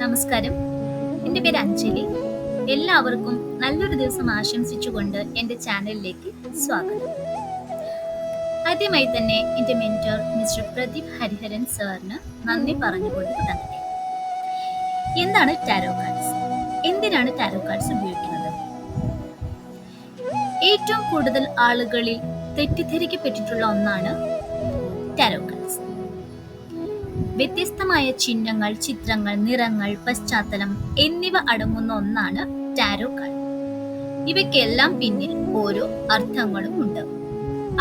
നമസ്കാരം. എന്റെ പേര് അഞ്ജലി. എല്ലാവർക്കും നല്ലൊരു ദിവസം ആശംസിച്ചുകൊണ്ട് എന്റെ ചാനലിലേക്ക് സ്വാഗതം. ആദ്യമായി തന്നെ എന്റെ മെന്റർ മിസ്റ്റർ പ്രദീപ് ഹരിഹരൻ സാറിന് നന്ദി പറഞ്ഞുകൊണ്ട് തുടങ്ങട്ടെ. എന്താണ് ടാരോ കാർഡ്സ്? എന്തിനാണ് ടാരോ കാർഡ്സ് ഉപയോഗിക്കുന്നത്? ഏറ്റവും കൂടുതൽ ആളുകളിൽ തെറ്റിദ്ധരിക്കപ്പെട്ടിട്ടുള്ള ഒന്നാണ് ടാരോ കാർഡ്സ്. വ്യത്യസ്തമായ ചിഹ്നങ്ങൾ ചിത്രങ്ങൾ നിറങ്ങൾ പശ്ചാത്തലം എന്നിവ അടങ്ങുന്ന ഒന്നാണ് ടാരോ കാർഡ്. ഇവയ്ക്കെല്ലാം പിന്നിൽ ഓരോ അർത്ഥങ്ങളും ഉണ്ട്.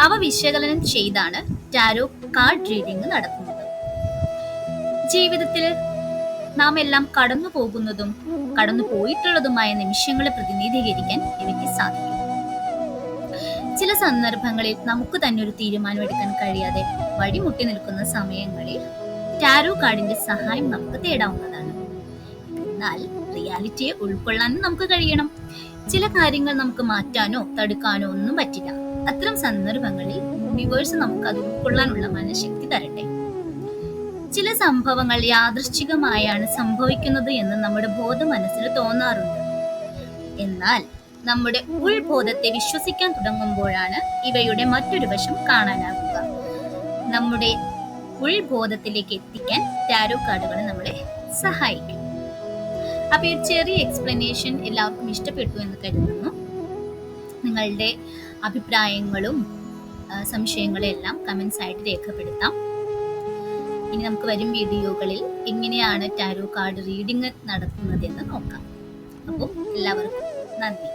അവ വിശകലനം ചെയ്താണ് ടാരോ കാർഡ് റീഡിംഗ് നടത്തുന്നത്. ജീവിതത്തിൽ നാം എല്ലാം കടന്നു പോകുന്നതും കടന്നു പോയിട്ടുള്ളതുമായ നിമിഷങ്ങളെ പ്രതിനിധീകരിക്കാൻ ഇവയ്ക്ക് സാധിക്കും. ചില സന്ദർഭങ്ങളിൽ നമുക്ക് തന്നെ ഒരു തീരുമാനമെടുക്കാൻ കഴിയാതെ വഴിമുട്ടി നിൽക്കുന്ന സമയങ്ങളിൽ ടാരോ കാർഡിന്റെ സഹായം നമുക്ക് തേടാവുന്നതാണ്. എന്നാൽ റിയാലിറ്റിയെ ഉൾക്കൊള്ളാനും നമുക്ക് കഴിയണം. ചില കാര്യങ്ങൾ നമുക്ക് മാറ്റാനോ തടുക്കാനോ ഒന്നും പറ്റില്ല. അത്തരം സന്ദർഭങ്ങളിൽ യൂണിവേഴ്സ് നമുക്ക് അത് ഉൾക്കൊള്ളാനുള്ള മനഃശക്തി തരട്ടെ. ചില സംഭവങ്ങൾ യാദൃശ്ചികമായാണ് സംഭവിക്കുന്നത് എന്ന് നമ്മുടെ ബോധ മനസ്സിൽ തോന്നാറുണ്ട്. എന്നാൽ നമ്മുടെ ഉൾബോധത്തെ വിശ്വസിക്കാൻ തുടങ്ങുമ്പോഴാണ് ഇവയുടെ മറ്റൊരു വശം കാണാനാകുക നമ്മുടെ ഉൾബോധത്തിലേക്ക് എത്തിക്കാൻ ടാരോ കാർഡുകൾ നമ്മളെ സഹായിക്കും. അപ്പൊ ഈ ചെറിയ എക്സ്പ്ലനേഷൻ എല്ലാവർക്കും ഇഷ്ടപ്പെട്ടു എന്ന് കരുതുന്നു. നിങ്ങളുടെ അഭിപ്രായങ്ങളും സംശയങ്ങളും എല്ലാം കമൻസ് ആയിട്ട് രേഖപ്പെടുത്താം. ഇനി നമുക്ക് വരും വീഡിയോകളിൽ എങ്ങനെയാണ് ടാരോ കാർഡ് റീഡിംഗ് നടത്തുന്നതെന്ന് നോക്കാം. അപ്പോൾ എല്ലാവർക്കും നന്ദി.